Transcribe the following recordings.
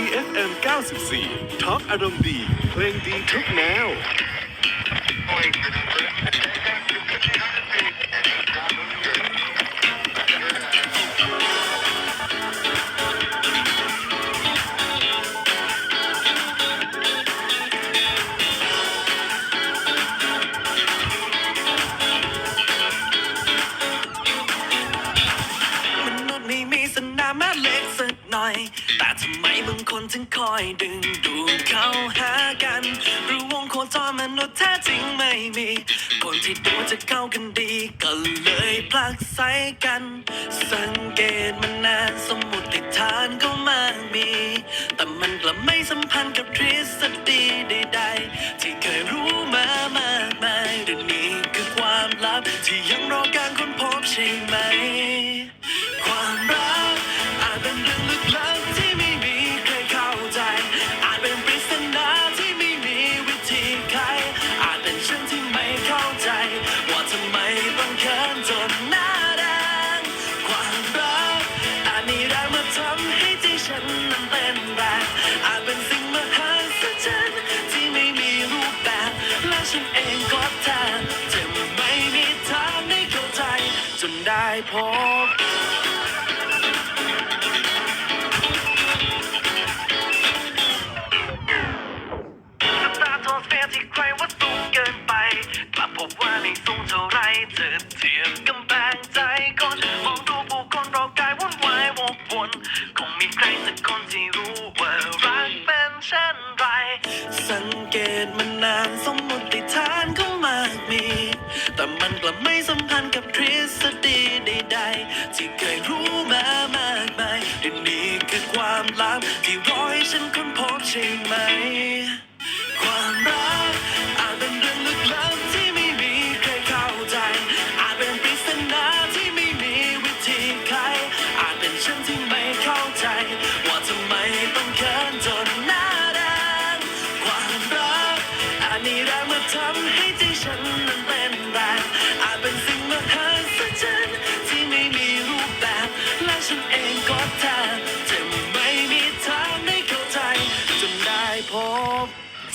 EFM 94 Talk อารมณ์ดี เพลงดีทุกแนวางคนคอยดึงดูดเข้าหากันหรือวงโคจรมนุษย์แท้จริงไม่มี คนที่ดูจะเข้ากันดีก็เลยผลักไสกัน สังเกตมานานสมมติฐานก็มากมี แต่มันกลับไม่สัมพันธ์กับทฤษฎีใดๆ ที่เคยรู้มามากมายเดี๋ยวนี้คือความลับที่ยังรอการค้นพบใช่ไหม จนได้พบ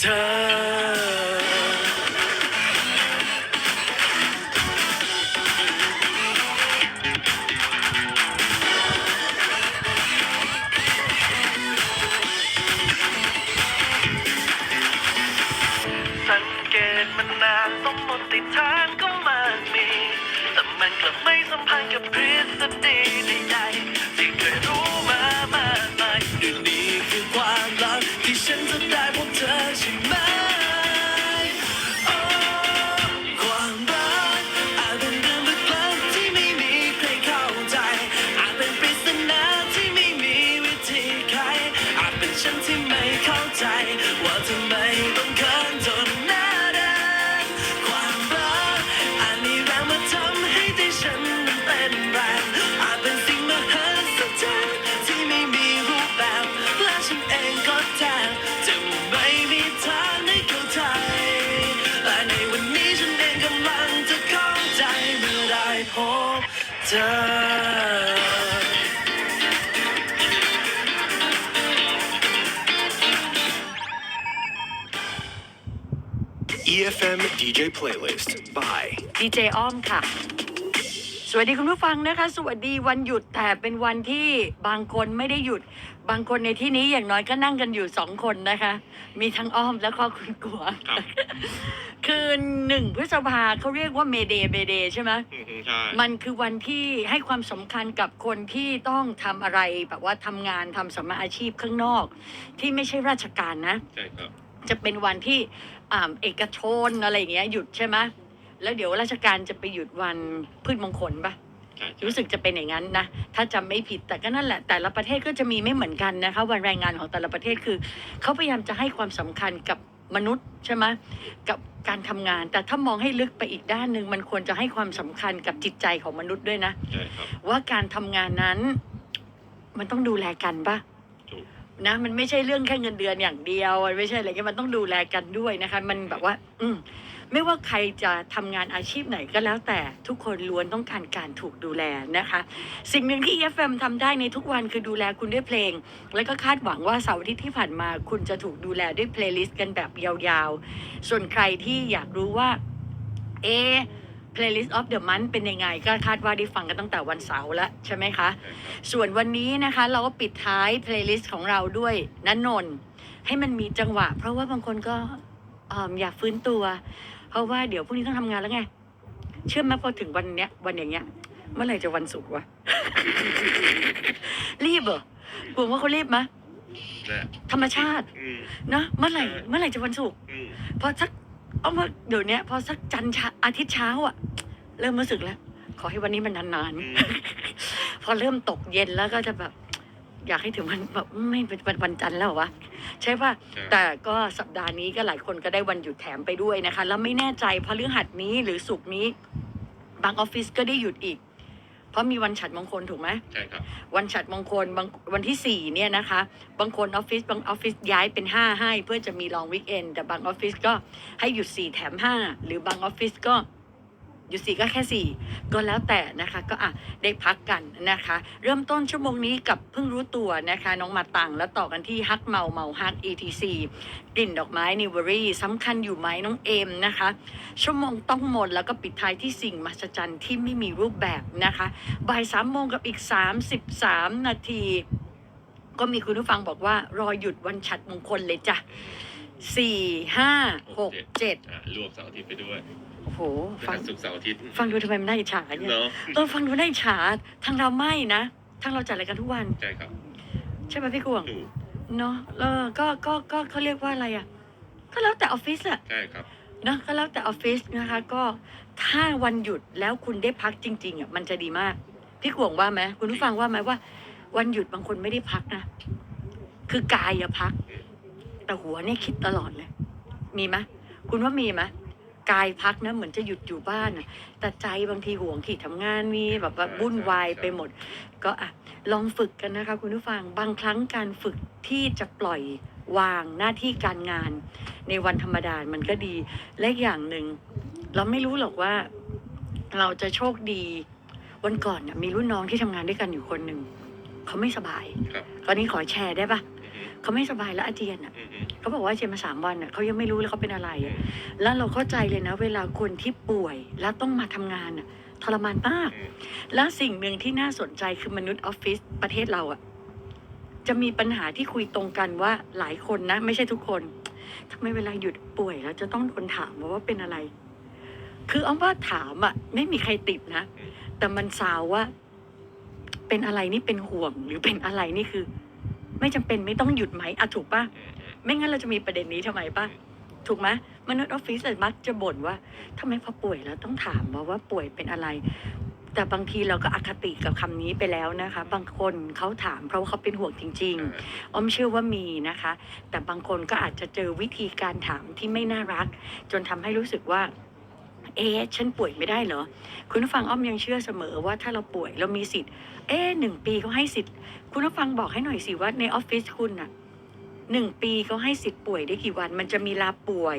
เธอสังเกตมันนานสมมติฐานก็มากมี แต่มันกลับไม่สัมพันธ์กับทฤษฎีใดๆที่ ฉันที่ไม่เข้าใจ ว่าทำไมต้องเขินจนหน้าแดงความรักอาจมีแรงมาทำให้ใจฉันนั้นเต้นแรงอาจเป็นสิ่งมหัศจรรย์ที่ไม่มีรูปแบบ และฉันเองก็แทบจะไม่มีทางได้เข้าใจ และในวันนี้ฉันเองกำลังจะเข้าใจเมื่อได้พบเธอ EFM DJ Playlist by ดีเจอ้อมค่ะ สวัสดีคุณผู้ฟังนะคะ สวัสดีวันหยุดแต่เป็นวันที่บางคนไม่ได้หยุด บางคนในที่นี้อย่างน้อยก็นั่งกันอยู่สองคนนะคะ มีทั้งอ้อมแล้วก็คุณกัว ครับคือหนึ่งพฤษภาเขาเรียกว่าเมเดย์เมเดย์ใช่ไหม อืมใช่มันคือวันที่ให้ความสำคัญกับคนที่ต้องทำอะไรแบบว่าทำงานทำสมมาอาชีพข้างนอก ที่ไม่ใช่ราชการนะ ใช่ครับ จะเป็นวันที่อ่าเอกชนอะไรอย่างเงี้ยหยุดใช่ไหมแล้วเดี๋ยวราชการจะไปหยุดวันพืชมงคลปะใช่ใช่รู้สึกจะเป็นอย่างนั้นนะ ถ้าจำไม่ผิดแต่ก็นั่นแหละ แต่ละประเทศก็จะมีไม่เหมือนกันนะคะ วันแรงงานของแต่ละประเทศคือเขาพยายามจะให้ความสำคัญกับมนุษย์ใช่ไหมกับการทำงาน แต่ถ้ามองให้ลึกไปอีกด้านหนึ่งมันควรจะให้ความสำคัญกับจิตใจของมนุษย์ด้วยนะใช่ครับว่าการทำงานนั้น มันต้องดูแลกันปะถูก นะมันไม่ใช่เรื่องแค่เงินเดือนอย่างเดียวมันไม่ใช่อะไรเงี้ยมันต้องดูแลกันด้วยนะคะ มันแบบว่า อืมไม่ว่าใครจะทำงานอาชีพไหนก็แล้วแต่ทุกคนล้วนต้องการการถูกดูแลนะคะ สิ่งหนึ่งที่ FM ทำได้ในทุกวันคือดูแลคุณด้วยเพลง แล้วก็คาดหวังว่าเสาร์อาทิตย์ที่ผ่านมาคุณจะถูกดูแลด้วยเพลย์ลิสต์กันแบบยาวๆ ส่วนใครที่อยากรู้ว่า เอ playlist of the month เป็นยังไง ก็คาดว่าได้ฟังกันตั้งแต่วันเสาร์แล้วใช่ไหมคะ ส่วนวันนี้นะคะเราก็ปิดท้าย playlist ของเราด้วยนันนนท์ให้มันมีจังหวะ เพราะว่าบางคนก็เอิ่มอยากฟื้นตัว เพราะว่าเดี๋ยวพรุ่งนี้ต้องทำงานแล้วไง เชื่อไหมพอถึงวันเนี้ยวันอย่างเงี้ย เมื่อไหร่จะวันศุกร์วะ รีบเหรอกลัวว่าเขารีบไหมนะธรรมชาติอืมนะเมื่อไหร่เมื่อไหร่จะวันศุกร์ อืม พอสัก เอามาเดี๋ยวเนี้ยพอสักจันทร์เช้าอาทิตย์เช้าอะเริ่มรู้สึกแล้ว ขอให้วันนี้มันนานอืมๆพอเริ่มตกเย็นแล้วก็จะแบบ อยากให้ถึงวันแบบไม่เป็นวันวันจันทร์แล้วเหรอวะใช่ป่ะใช่แต่ก็สัปดาห์นี้ก็หลายคนก็ได้วันหยุดแถมไปด้วยนะคะ แล้วไม่แน่ใจพฤหัสนี้หรือศุกร์นี้ บางออฟฟิศก็ได้หยุดอีกเพ ราะมีวันฉัดมงคลถูกไหมใช่ครับ วันฉัดมงคลบางวันที่สี่เนี่ยนะคะ บางคนออฟฟิศบางออฟฟิศย้ายเป็นห้าให้ เพื่อจะมีลองวิกเอนแต่บางออฟฟิศก็ให้หยุดสี่แถมห้าหรือบางออฟฟิศก็ หยุดสี่ก็แค่สี่ก็แล้วแต่นะคะก็อะได้พักกันนะคะ เริ่มต้นชั่วโมงนี้กับเพิ่งรู้ตัวนะคะน้องมาตังแล้วต่อกันที่ฮักเมาเมาฮัก ETC กลิ่นดอกไม้นิวเวอรี่สำคัญอยู่ไหมน้องเอมนะคะ ชั่วโมงต้องหมดแล้วก็ปิดท้ายที่สิ่งมหัศจรรย์ที่ไม่มีรูปแบบนะคะบ่ายสามโมงกับอีกสามสิบสามนาที ก็มีคุณผู้ฟังบอกว่ารอหยุดวันฉัดมงคลเลยจ้ะสี่ห้าหกเจ็ดอะรวบเสาร์อาทิตย์ไปด้วย โอ้โห ฟัฟังงศุกร์เสาร์อาทิตย์ฟังดูทำไมมันน่าอิจฉาเนี่ยเนาะเออฟังดูน่าอิจฉาทางเราไม่นะทางเราจัดรายการทุกวัน ใช่ครับ ใช่ไหมพี่กวงถูกเนาะเออก็ก็ก็เขาเรียกว่าอะไรอะ ก็แล้วแต่ออฟฟิศอะ ใช่ครับ เนอะก็แล้วแต่ออฟฟิศนะคะก็ถ้าวันหยุดแล้วคุณได้พักจริงๆอะมันจะดีมาก พี่กวงว่าไหมคุณผู้ฟังว่าไหมว่า วันหยุดบางคนไม่ได้พักนะ คือกายอะพัก แต่หัวเนี่ยคิดตลอดเลย มีไหมคุณว่ามีไหม กายพักนะเหมือนจะหยุดอยู่บ้านอะแต่ใจบางทีห่วงขีดทำงานมีแบบว่าวุ่นวายไปหมด ก็อะลองฝึกกันนะคะคุณผู้ฟังบางครั้งการฝึกที่จะปล่อยวางหน้าที่การงาน ในวันธรรมดามันก็ดีและอีกอย่างหนึ่งเราไม่รู้หรอกว่า เราจะโชคดีวันก่อนน่ะมีรุ่นน้องที่ทำงานด้วยกันอยู่คนหนึ่งเขาไม่สบายครับ ตอนนี้ขอแชร์ได้ปะอือฮึ เขาไม่สบายแล้วอาเจียนอะอือฮึเขาบอกว่าอาเจียนมาสามวันอะเขายังไม่รู้เลยเขาเป็นอะไรอะแล้วเราเข้าใจเลยนะ เวลาคนที่ป่วยแล้วต้องมาทำงานอะทรมานมาก อืมแล้วสิ่งหนึ่งที่น่าสนใจคือมนุษย์ออฟฟิศประเทศเราอะจะมีปัญหาที่คุยตรงกันว่าหลายคนนะ ไม่ใช่ทุกคนทำไมเวลาหยุดป่วยแล้วจะต้องคนถามว่าว่าเป็นอะไร คืออ้อมว่าถามอะไม่มีใครติดนะ แต่มันสาวว่า เป็นอะไรนี่เป็นห่วง หรือเป็นอะไรนี่คือ ไม่จำเป็นไม่ต้องหยุดไหมอะถูกปะอืมอืมไม่งั้นเราจะมีประเด็นนี้ทำไมปะถูกไหมมนุษย์ออฟฟิศมักจะบ่นว่าทำไมพอป่วยแล้วต้องถามว่าว่าป่วยเป็นอะไร แต่บางทีเราก็อคติกับคำนี้ไปแล้วนะคะ บางคนเขาถามเพราะว่าเขาเป็นห่วงจริง ๆอ้อมเชื่อว่ามีนะคะ แต่บางคนก็อาจจะเจอวิธีการถามที่ไม่น่ารัก จนทำให้รู้สึกว่า เอ๊ะฉันป่วยไม่ได้เหรอ คุณผู้ฟังอ้อมยังเชื่อเสมอว่าถ้าเราป่วยเรามีสิทธิ์ เอ๊ะหนึ่งปีเขาให้สิทธิ์ คุณผู้ฟังบอกให้หน่อยสิว่าในออฟฟิศคุณน่ะหนึ่งปีเขาให้สิทธิ์ป่วยได้กี่วัน มันจะมีลาป่วย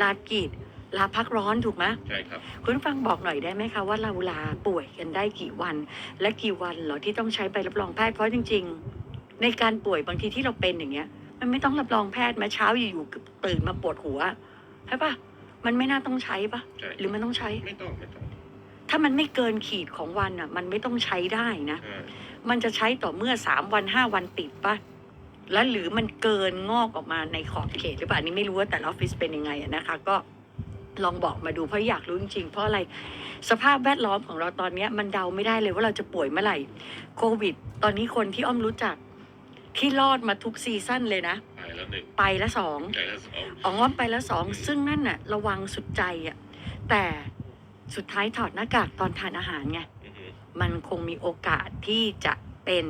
ลากีดลาพักร้อนถูกไหมใช่ครับ คุณผู้ฟังบอกหน่อยได้ไหมคะว่าเราลาป่วยกันได้กี่วัน และกี่วันเหรอที่ต้องใช้ใบรับรองแพทย์เพราะจริง ๆ ในการป่วยบางทีที่เราเป็นอย่างเงี้ย มันไม่ต้องรับรองแพทย์มาเช้าอยู่ๆตื่นมาปวดหัวใช่ปะ มันไม่น่าต้องใช้ปะใช่หรือมันต้องใช้ ไม่ต้องไม่ต้องถ้ามันไม่เกินขีดของวันอะ มันไม่ต้องใช้ได้นะ ใช่มันจะใช้ต่อเมื่อสามวันห้าวันติดปะแล้วหรือมันเกินงอกออกมาในขอบเขตหรือเปล่าอันนี้ไม่รู้ว่าแต่ละออฟฟิศเป็นยังไงอะนะคะ ก็ลองบอกมาดูเพราะอยากรู้จริงๆ เพราะอะไรสภาพแวดล้อมของเราตอนเนี้ย มันเดาไม่ได้เลยว่าเราจะป่วยเมื่อไหร่โควิด ตอนนี้คนที่อ้อมรู้จักที่รอดมาทุกซีซั่นเลยนะไป แล้วหนึ่งไปละสองไปแล้วสองอ๋องอ้อมไปละสองซึ่งนั่นน่ะ ระวังสุดใจอะแต่สุดท้ายถอดหน้ากากตอนทานอาหารไงอือฮึมันคงมีโอกาสที่จะเป็น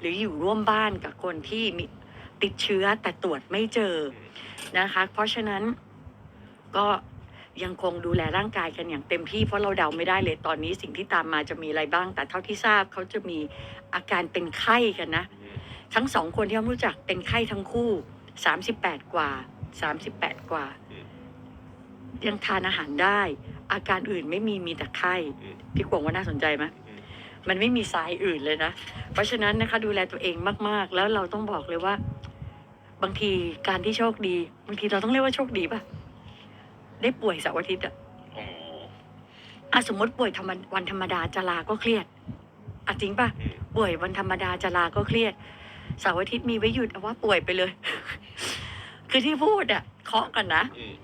หรืออยู่ร่วมบ้านกับคนที่มีติดเชื้อแต่ตรวจไม่เจอนะคะ เพราะฉะนั้นก็ยังคงดูแลร่างกายกันอย่างเต็มที่เพราะเราเดาไม่ได้เลยตอนนี้สิ่งที่ตามมาจะมีอะไรบ้าง แต่เท่าที่ทราบเขาจะมีอาการเป็นไข้กันนะอืมทั้งสองคนที่อ้อมรู้จักเป็นไข้ทั้งคู่ สามสิบแปดกว่าสามสิบแปดกว่าอืมยังทานอาหารได้ อาการอื่นไม่มีมีแต่ไข้อืมพี่กวงว่าน่าสนใจไหมอืมมันไม่มีสายอื่นเลยนะ เพราะฉะนั้นนะคะดูแลตัวเองมาก ๆ แล้วเราต้องบอกเลยว่า บางทีการที่โชคดี บางทีเราต้องเรียกว่าโชคดีป่ะ ได้ป่วยเสาร์อาทิตย์อะอ๋ออะสมมติป่วยธรรมดวันธรรมดาจะลาก็เครียดอะจริงป่ะอืมป่วยวันธรรมดาจะลาก็เครียดเสาร์อาทิตย์มีไว้หยุดเอาว่าป่วยไปเลย คือที่พูดอะเคาะกันนะอืม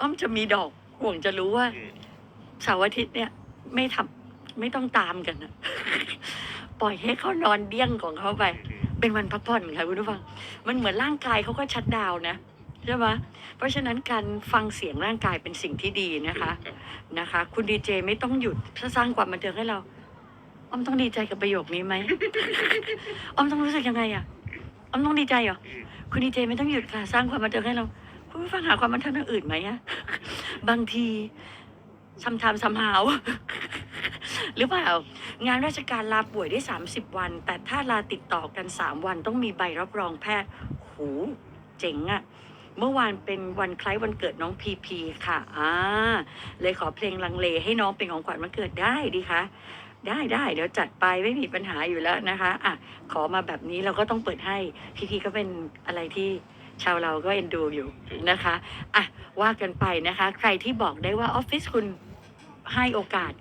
อ้อมจะมีดอกห่วงจะรู้ว่าอืมเสาร์อาทิตย์เนี่ยไม่ทำไม่ต้องตามกันนะปล่อยให้เขานอนเดี้ยงของเขาไป อืมเป็นวันพักผ่อนค่ะคุณผู้ฟัง มันเหมือนร่างกายเขาก็ชัดดาวน์นะใช่ไหมเพราะฉะนั้นการฟังเสียงร่างกายเป็นสิ่งที่ดีนะคะ รับนะคะ คุณดีเจไม่ต้องหยุดถ้าสร้างความบันเทิงให้เรา อ้อมต้องดีใจกับประโยคนี้ไหม อ้อมต้องรู้สึกยังไงอะอ้อมต้องดีใจเหรอ อืม คุณดีเจไม่ต้องหยุดค่ะ สร้างความบันเทิงให้เรา คุณผู้ฟังหาความบันเทิงทางอื่นไหมอะบางทีซัมทามซัมหาวหรือเปล่า งานราชการลาป่วยได้ 30 วัน แต่ถ้าลาติดต่อกัน 3 วันต้องมีใบรับรองแพทย์โหเจ๋งอะเมื่อวานเป็นวันคล้ายวันเกิดน้องพีพีค่ะ อ่า เลยขอเพลงลังเลให้น้องเป็นของขวัญวันเกิดได้ดีคะ ได้ได้เดี๋ยวจัดไปไม่มีปัญหาอยู่แล้วนะคะอะขอมาแบบนี้เราก็ต้องเปิดให้พีพีก็เป็นอะไรที่ชาวเราก็เอ็นดูอยู่นะคะอะว่ากันไปนะคะ ใครที่บอกได้ว่าออฟฟิศคุณให้โอกาส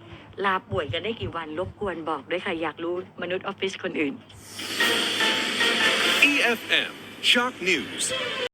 ลาป่วยกันได้กี่วันรบกวนบอกด้วยค่ะ อยากรู้มนุษย์ออฟฟิศคนอื่น EFM Shock News